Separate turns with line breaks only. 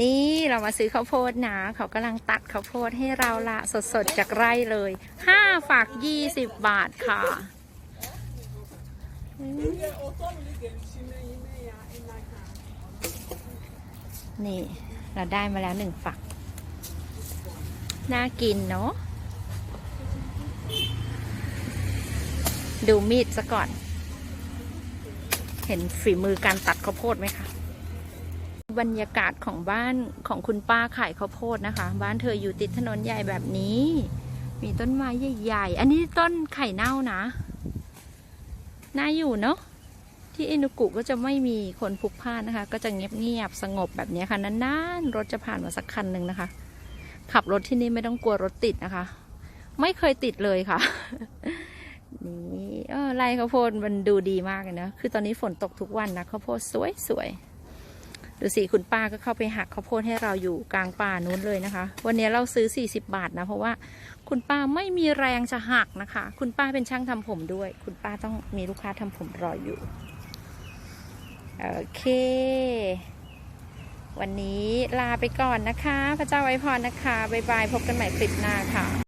นี่เรามาซื้อข้าวโพดนะ เขากำลังตัดข้าวโพดให้เราละสดๆจากไร่เลยห้าฝักยี่สิบบาทค่ะ นี่ เราได้มาแล้วหนึ่งฝัก น่ากินเนาะ ดูมีดซะก่อน เห็นฝีมือการตัดข้าวโพดไหมคะ บรรยากาศของบ้านของคุณป้าขายข้าวโพดนะคะ บ้านเธออยู่ติดถนนใหญ่แบบนี้ มีต้นไม้ใหญ่ๆ อันนี้ต้นไข่เน่านะ น่าอยู่เนาะ ที่อินุกุก็จะไม่มีคนพลุกพล่านนะคะ ก็จะเงียบๆ สงบแบบนี้ค่ะ นานๆ รถจะผ่านมาสักคันหนึ่งนะคะ ขับรถที่นี่ไม่ต้องกลัวรถติดนะคะ ไม่เคยติดเลยค่ะ นี่ไรข้าวโพดมันดูดีมากเลยนะ คือตอนนี้ฝนตกทุกวันนะข้าวโพดสวยๆ ดูสิคุณป้าก็เข้าไปหักข้าวโพดให้เราอยู่กลางป่านู้นเลยนะคะ วันนี้เราซื้อ 40 บาทนะเพราะว่าคุณป้าไม่มีแรงจะหักนะคะ คุณป้าเป็นช่างทำผมด้วย คุณป้าต้องมีลูกค้าทำผมรออยู่โอเค วันนี้ลาไปก่อนนะคะ พระเจ้าไว้พรนะคะบ๊ายบายพบกันใหม่คลิปหน้าค่ะ